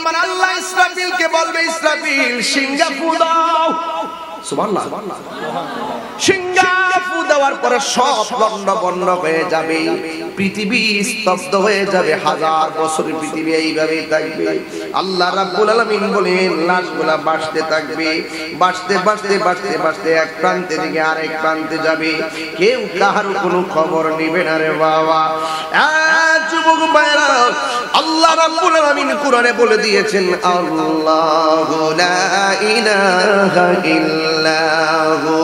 আমার আল্লাহ বলবে, ইসরাফিল সিঙ্গাপুর দাও। পৃথিবী এইভাবে আল্লাহ বলেন বাঁচতে থাকবে, বাঁচতে বাঁচতে বাঁচতে বাঁচতে এক প্রান্তে থেকে আরেক প্রান্তে যাবে। কেউ কাহার কোনো খবর নেবে না রে বাবা। যুবক ভাইরা আল্লাহ রাব্বুল আলামিন কোরআনে বলে দিয়েছেন, আল্লাহু লা ইলাহা ইল্লাহু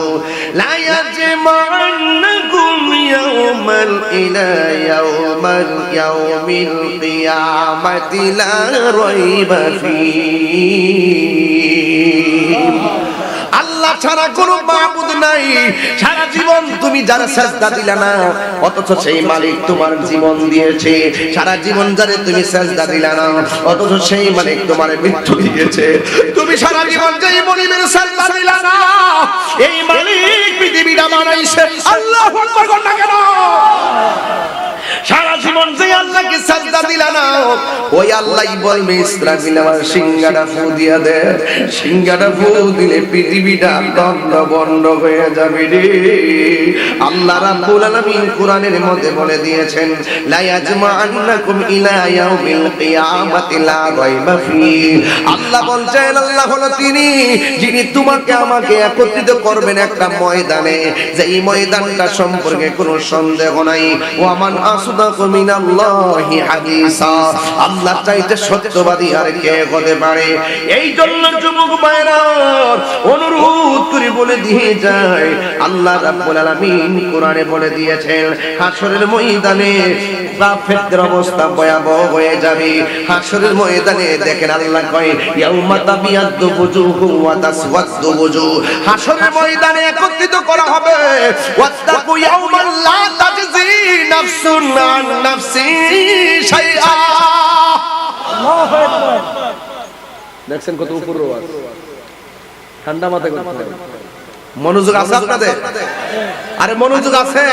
লা ইয়াজমা'annaকুম ইয়াওমাল ইলা ইয়াওমাল ইয়াউমিল কিয়ামাতি লা রাইবা ফীহি আল্লাহ ছাড়া কোনো মাবুদ নাই। সারা জীবন তুমি যারা সাজদা দিলা না, অথচ সেই মালিক তোমার জীবন দিয়েছে। সারা জীবন যারে তুমি সাজদা দিলা না, অথচ সেই মালিক তোমার মৃত্যু দিয়েছে। তুমি সারা জীবন যেই মনিবের সাজদা দিলা না, এই মালিক পৃথিবীটা বানাইছে আল্লাহ আকবার না কেন? সারা জীবন যে আল্লাহকে সাজদা না। ওই আল্লাহই বলবে, ইসরাফিল আমার ফু দিয়া দে। ফু দিলে পৃথিবীটা দণ্ড হয়ে যাবে রে। আল্লাহ রাব্বুল আলামিন কোরআনের মধ্যে বলে দিয়েছেন, লা ইলা ইয়াউমিল কিয়ামাতি, লা রাইবা ফি। আল্লাহ বলছেন, আল্লাহ হলো তিনি, যিনি তোমাকে আমাকে একত্রিত করবেন একটা ময়দানে। যেই ময়দানটা সম্পর্কে কোনো সন্দেহ নাই। ও আমান আসদাকু মিনাল্লাহি হাদিসা। আল্লাহ চাইতে সত্যবাদী আর কে হতে পারে। এই জন্য যুবক ভাইরা, অনুরোধ করে বলে দিয়ে যায়। আল্লাহ রাব্বুল আলামিন কোরআনে বলে দিয়েছেন হাসরের ময়দানে কাফেরদের অবস্থা ভয়াবহ হয়ে যাবে। হাসরের ময়দানে দেখেন আল্লাহ কয়, ইয়াউমা তাবিয়াদ্দু বুজুহু ওয়া তাসওয়াদ্দু বুজুহ হাসরের ময়দানে একত্রিত করা হবে। ওয়াত্তাকু ইয়াউমান লা তাজজি নাফসুন আন নাফসি। শাইআ দেখছেন কত উপর রোয়াজ ঠান্ডা মাথায় করতে মনোযোগ আছে আপনাদের? আরে মনোযোগ আছে।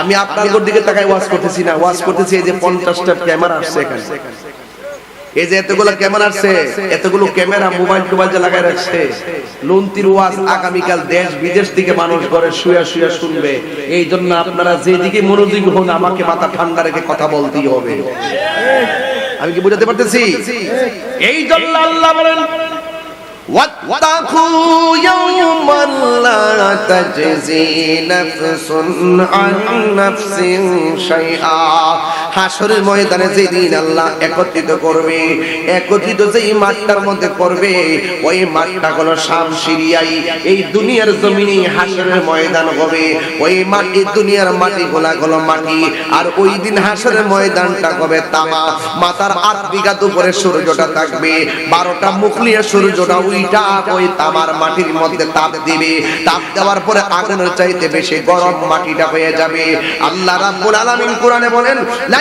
আমি আপনার দিকে তাকায় ওয়াশ করতেছি না। ওয়াশ করতেছি এই যে পঞ্চাশটা ক্যামেরা আসছে এখানে। এই যে এতগুলো ক্যামেরা আসছে এতগুলো ক্যামেরা মোবাইল টোবাইল যে লাগাই রাখছে লন্তির ওয়াজ আগামীকাল দেশ বিদেশ থেকে মানুষ ঘরে শুয়া শুয়া শুনবে এই জন্য আপনারা যেদিকে মনোযোগী হন আমাকে মাথা ঠান্ডা রেখে কথা বলতেই হবে আমি কি বুঝাতে পারতেছি এই জন্য আল্লাহ বলেন واتقوا يوما لا تجزي نفس عن نفس شيئا হাসরের ময়দানে যেদিন আল্লাহ একত্রিত করবে, একত্রিত যেই মাঠটার মধ্যে করবে ওই মাঠটা হলো শাম সিরিয়াই এই দুনিয়ার জমিনে হাসরের ময়দান হবে। ওই মাটি দুনিয়ার মাটি গোলা গোলা মাটি। আর ওই দিন হাসরের ময়দানটা হবে তামা। মাথার আট বিঘা দুপুরে সূর্যটা থাকবে। বারোটা মুখলিয়া সূর্যটা উইটা ওই তামার মাটির মধ্যে তাপ দিবে। তাপ দেওয়ার পরে আগুনের চাইতে বেশি গরম মাটিটা হয়ে যাবে। আল্লাহ রাব্বুল আলামিন কোরআনে বলেন লা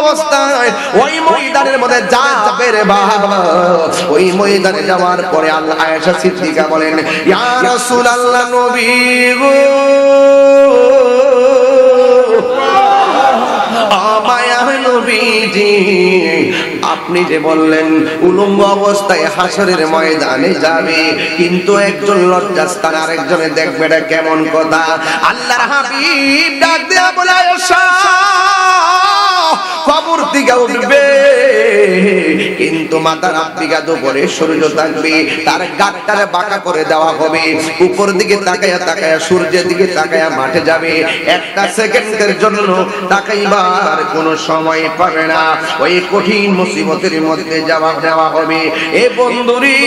অবস্থায় ওই ময়দানের মধ্যে যাবে রে বাবা, ওই ময়দানে যাওয়ার পরে আল্লাহ আয়েশা সিদ্দিকা বলেন, ইয়া নবী গো আপনি যে বললেন উলঙ্গ অবস্থায় হাসরের ময়দানে যাবে, কিন্তু একজন লজ্জাস্থান আরেকজনে দেখবে এটা কেমন কথা? আল্লাহর হাবিব ডাক দেয়া বলে কবর থেকে উঠবে। কিন্তু মাথার আব্বিকা দুপুরে সূর্য থাকবে, তার গাটটারে বাঁকা করে দেওয়া হবে। উপর দিকে তাকায়া তাকায়া সূর্যের দিকে তাকায়া মাঠে যাবে। একটা সেকেন্ডের জন্য তাকাইবার কোনো সময় পাবে না। ওই কঠিন মুসিবতের মধ্যে জবাব দেওয়া হবে। এ বন্ধুরি,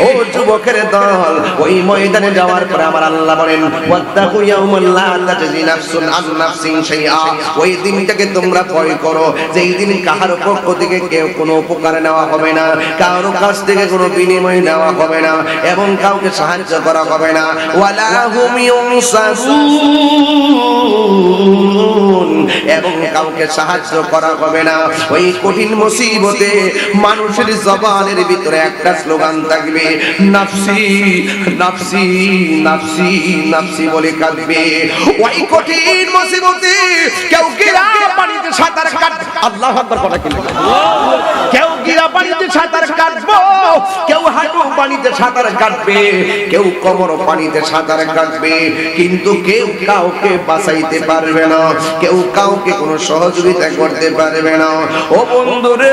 ও যুবকের দল, ওই ময়দানে যাওয়ার পরে আমার আল্লাহ বলেন, ওয়াত্তাকু ইয়াউমান লা তাজজি নাফসুন আন নাফসিন শাইআ। ওই দিনটাকে তোমরা ভয় করো। যেই দিন কাহার পক্ষ থেকে কেউ কোনো উপকার নেওয়া হবে না, কারও কাছ থেকে কোনো বিনিময় নেওয়া হবে না, এবং কাউকে সাহায্য করা হবে না। এবং কাউকে সাহায্য করা হবে না। ওই কঠিন মুসিবতে মানুষের জবানের ভিতরে একটা স্লোগান থাকবে, নাফসি নাফসি নাফসি নাফসি বলে কাঁদবে। ওই কঠিন মুসিবতে কেউ সাঁতার কাটবে। আল্লাহ আকবার কথা কি কেউ গিরা পানিতে সাঁতার কাটবো, কেউ হাঁটু পানিতে সাঁতার কাটবে, কেউ কোমর পানিতে সাঁতার কাটবে, কিন্তু কেউ কাউকে বাঁচাইতে পারবে না, কেউ কাউকে কোনো সহযোগিতা করতে পারবে না। ও বন্ধুরে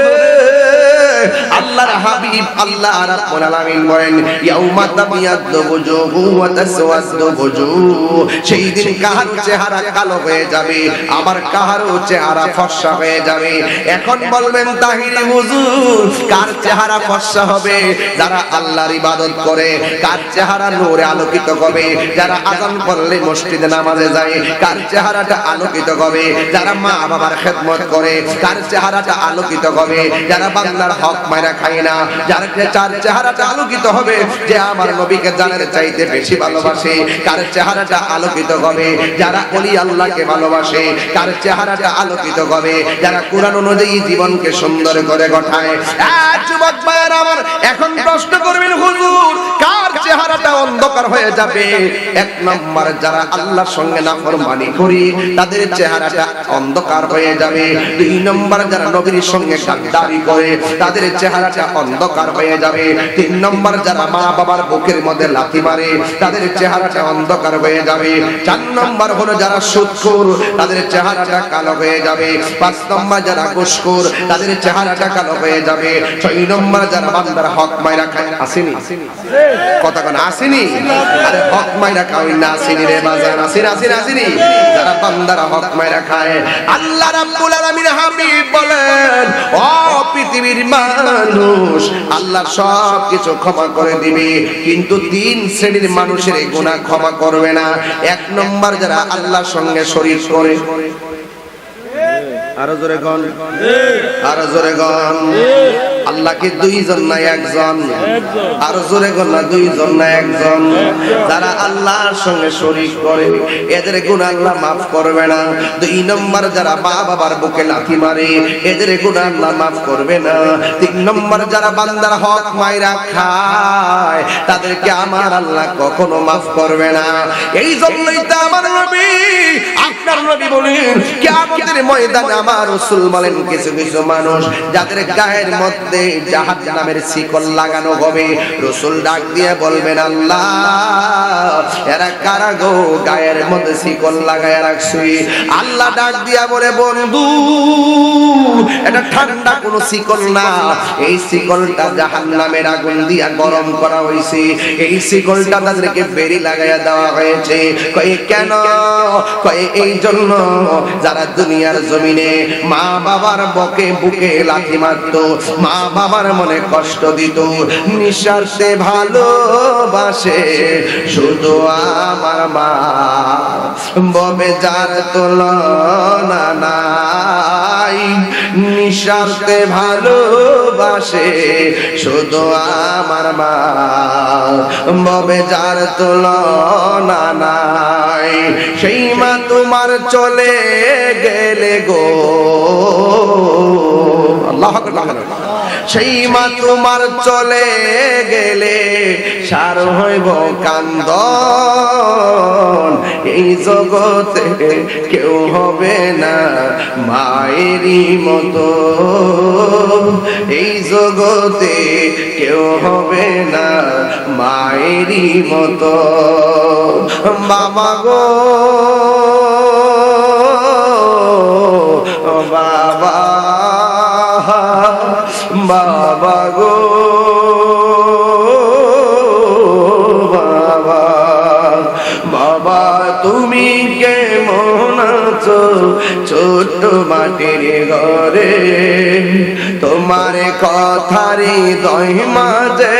আল্লাহর হাবিব আল্লাহ রাব্বুল আলামিন বলেন, ইয়াউমা তাবিয়াদ্দু বুজুহু ওয়া তাসওয়াদ্দু বুজুহ সেই দিন কাহার চেহারা কালো হয়ে যাবে, আবার কাহারও চেহারা ফর্সা হয়ে যাবে। এখন বলবেন, তাহিরি হুজুর, কার চেহারা ফর্সা হবে? যারা আল্লাহর ইবাদত করে, কার চেহারা নূরে আলোকিত হবে? যারা আজান করলে মসজিদে নামাজে যায়, কার চেহারাটা আলোকিত হবে? যারা মা বাবার খেদমত করে, কার চেহারাটা আলোকিত হবে? যারা বাংলার হক মাইরা খাই না। যার চার চেহারাটা আলোকিত হবে, যে আমার নবীকে জানের চাইতে বেশি ভালোবাসে কার চেহারাটা আলোকিত হবে। যারা অলি আল্লাহকে ভালোবাসে কার চেহারাটা আলোকিত হবে। যারা কোরআন অনুযায়ী জীবনকে সুন্দর করে গঠায়। যুবক আমার, এখন প্রশ্ন করবেন, হুজুর। চেহারাটা অন্ধকার হয়ে যাবে। এক নম্বর যারা আল্লাহর সঙ্গে নাফরমানি করি তাদের চেহারাটা অন্ধকার হয়ে যাবে। দুই নম্বর যারা নবীর সঙ্গে গাদ্দারি করে তাদের চেহারাটা অন্ধকার হয়ে যাবে। তিন নম্বর যারা মা বাবার বুকের মধ্যে লাথি মারে তাদের চেহারাটা অন্ধকার হয়ে যাবে। চার নম্বর হলো যারা সুদখোর তাদের চেহারাটা কালো হয়ে যাবে। পাঁচ নম্বর যারা ঘুষখোর তাদের চেহারাটা কালো হয়ে যাবে। ছয় নম্বর যারা বান্দার হক মাইরা খায় আসেনি। কথা কোন আসেনি আরে হক মাইরা খাওয়াই না আসেনি রে বাজার আসেনি আসেনি আসেনি যারা বান্দারা হক মাইরা খায় আল্লাহ রাব্বুল আলামিন হাবিব বলেন ও পৃথিবীর মানুষ আল্লাহ সব কিছু ক্ষমা করে দিবে কিন্তু তিন শ্রেণির মানুষের এই গুনাহ ক্ষমা করবে না। এক নম্বর যারা আল্লাহর সঙ্গে শরীর করে। আরও জোরে গন আরও জোরে গন আল্লাহ কি দুইজন না একজন? আরও জোরে গন দুইজন না একজন? যারা আল্লাহর সঙ্গে শরীক করে, এদের গুণ আল্লাহ মাফ করবে না। দুই নম্বর যারা মা বাবার বুকে লাথি মারে, এদের গুণ আল্লাহ মাফ করবে না। তিন নম্বর যারা বান্দার হক মাইরা খায়, তাদেরকে আমার আল্লাহ কখনো মাফ করবে না। এই জন্যই তো আমার নবী, আপনার নবী বলেন, কিয়ামতের ময়দানে আমার রাসূল বলেন কিছু কিছু মানুষ, যাদের গায়ের মধ্যে জাহান্নামের শিকল লাগানো হবে। রাসূল ডাক দিয়ে বলবেন, আল্লাহ, এরা কারা গো? গায়ের মধ্যে শিকল লাগায় রাখছি। আল্লাহ ডাক দিয়া বলে, বন্ধু, এটা ঠান্ডা কোনো শিকল না। এই শিকলটা জাহান্নামের আগুন দিয়া গরম করা হয়েছে। এই শিকলটা তাদেরকে বেরি লাগাইয়া দেওয়া হয়েছে। কয়ে, কেন? কয়ে, এই জন্য যারা দুনিয়ার জমিনে মা বাবার বকে বুকে লাথি মারতো, মা বাবার মনে কষ্ট দিত নিঃশ্বাসে ভালোবাসে। শুধু আমার মা, ববে যার তুলনা নাই। নিঃশ্বাসে ভালোবাসে, শুধু আমার মা, ববে যার তুলনা নাই। সেই মা তোমার চলে গেলে গো। আল্লাহ আকবার। সেই মা তোমার চলে গেলে সার হইব কান্দ এই জগতে কেউ হবে না মায়েরই মতো। এই জগতে কেউ হবে না মায়েরই মতো। বাবা গো, বাবা। বাবা গো বাবা। বাবা তুমি কেমন আছো? ছোট মাটির ঘরে তোমার কথারে দই মাঝে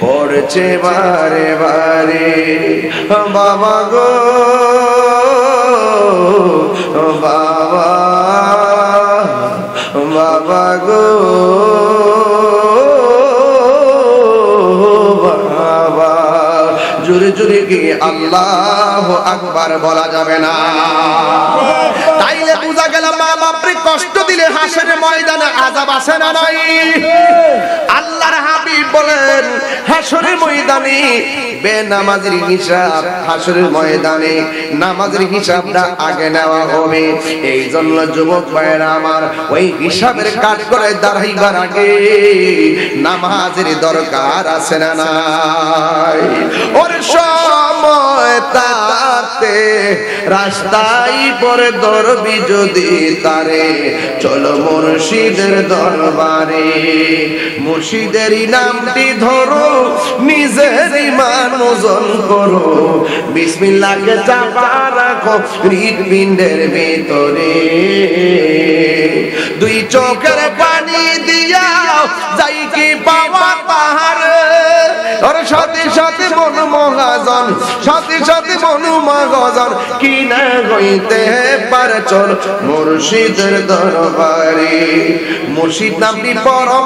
পড়ছে বারে বারে। বাবা গো, বাবা বাবা গো, বাবা। জোরে জোরে কি আল্লাহ আকবার বলা যাবে না। তাইলে বুঝা গেল মা বাপরে কষ্ট দিলে হাসের ময়দানে আজাব আসে না নাই? আল্লাহর হাবিব বলেন, হাসরের ময়দানে বেনামাজের হিসাব, হাসরের ময়দানে নামাজের হিসাবটা আগে নেওয়া হবে। এই জন্য যুবক ভাইয়েরা আমার, ওই হিসাবের কাজ করে দাঁড়াইবার আগে নামাজের দরকার আছে না নাই? ওর সময় তাতে রাস্তায় পরে দরবি যদি তারে। চলো মুর্শিদের দরবারে, মুর্শিদেরই নামটি ধরো নিজের ইমান করো। বিসমিল্লাহকে চাপা রাখো হৃদপিণ্ডের ভিতরে। দুই চোখের পানি দিয়া যাই কি পাওয়া তাহার ওর সাথে সাথে মন মহাজন, সাথে সাথে মনু মহাজন কি না হইতে পারে চল মুর্শিদের দরবারে। মুর্শিদ নামটি পরম